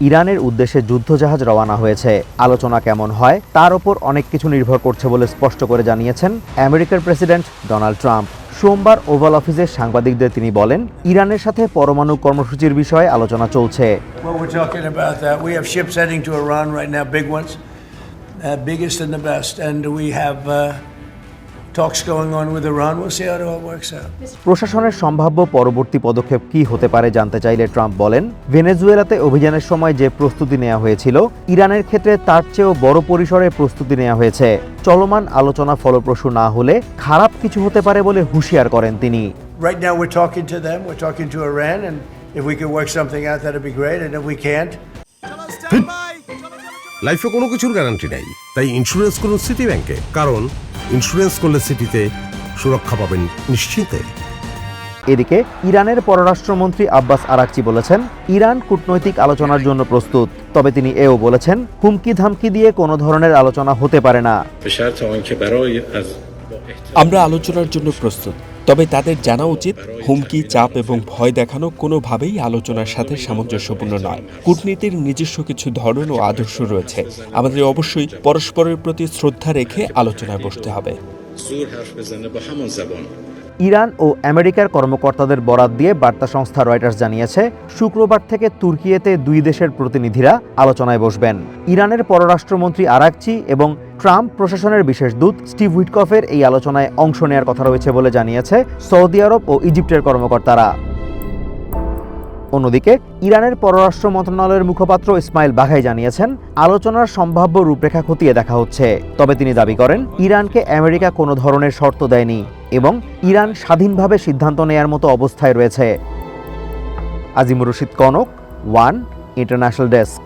ইরানের উদ্দেশ্যে যুদ্ধজাহাজ রওয়ানা হয়েছে। আলোচনা কেমন হয়? তার ওপর অনেক কিছু নির্ভর করছে বলে স্পষ্ট করে জানিয়েছেন আমেরিকার প্রেসিডেন্ট ডোনাল্ড ট্রাম্প। সোমবার ওভাল অফিসে সাংবাদিকদের তিনি বলেন ইরানের সাথে পরমাণু কর্মসূচির বিষয়ে আলোচনা চলছে। Uh, biggest and the best. And we have uh, প্রশাসনের সম্ভাব্য পরবর্তী পদক্ষেপ কি হতে পারে জানতে চাইলে ট্রাম্প বলেন ভেনেজুয়েলাতে অভিযানের সময় যে প্রস্তুতি নেওয়া হয়েছিল ইরানের ক্ষেত্রে তার চেয়েও বড় পরিসরে প্রস্তুতি নেওয়া হয়েছে চলমান আলোচনা ফলপ্রসূ না হলে খারাপ কিছু হতে পারে বলে হুঁশিয়ার করেন তিনি Right now, we're talking to them. We're talking to Iran. And if we can work something out, that'd be great. And if we can't, লাইফে কোনো কিছুর গ্যারান্টি নাই তাই ইন্স্যুরেন্স করুন সিটি ব্যাংকে কারণ ইন্স্যুরেন্স করলে সিটিতে সুরক্ষা পাবেন নিশ্চিতে এদিকে ইরানের পররাষ্ট্রমন্ত্রী আব্বাস আরাকচি বলেছেন ইরান কূটনৈতিক আলোচনার জন্য প্রস্তুত তবে তিনি এও বলেছেন হুমকি ধামকি দিয়ে কোনো ধরনের আলোচনা হতে পারে না। আমরা আলোচনার জন্য প্রস্তুত। তবে তাদের জানা উচিত, হুমকি, চাপ এবং ভয় দেখানো কোনোভাবেই আলোচনার সাথে সামঞ্জস্যপূর্ণ নয়। কূটনীতির নিজস্ব কিছু ধরন ও আদর্শ রয়েছে। আমাদের অবশ্যই পরস্পরের প্রতি শ্রদ্ধা রেখে আলোচনায় বসতে হবে। ইরান ও আমেরিকার কর্মকর্তাদের বরাত দিয়ে বার্তা সংস্থা রয়টার্স জানিয়েছে, শুক্রবার থেকে তুর্কিয়েতে দুই দেশের প্রতিনিধিরা আলোচনায় বসবেন। ইরানের পররাষ্ট্রমন্ত্রী আরাকচি এবং ট্রাম্প প্রশাসনের বিশেষ দূত স্টিভ উইটকফের এই আলোচনায় অংশ নেওয়ার কথা রয়েছে বলে জানিয়েছে সৌদি আরব ও ইজিপ্টের কর্মকর্তারা। অন্যদিকে ইরানের পররাষ্ট্র মন্ত্রণালয়ের মুখপাত্র ইসমাইল বাঘাই জানিয়েছেন, আলোচনার সম্ভাব্য রূপরেখা খতিয়ে দেখা হচ্ছে। তবে তিনি দাবি করেন, ইরানকে আমেরিকা কোনো ধরনের শর্ত দেয়নি এবং ইরান স্বাধীনভাবে সিদ্ধান্ত নেয়ার মতো অবস্থায় রয়েছে। Azimur Rashid Konok, one international desk.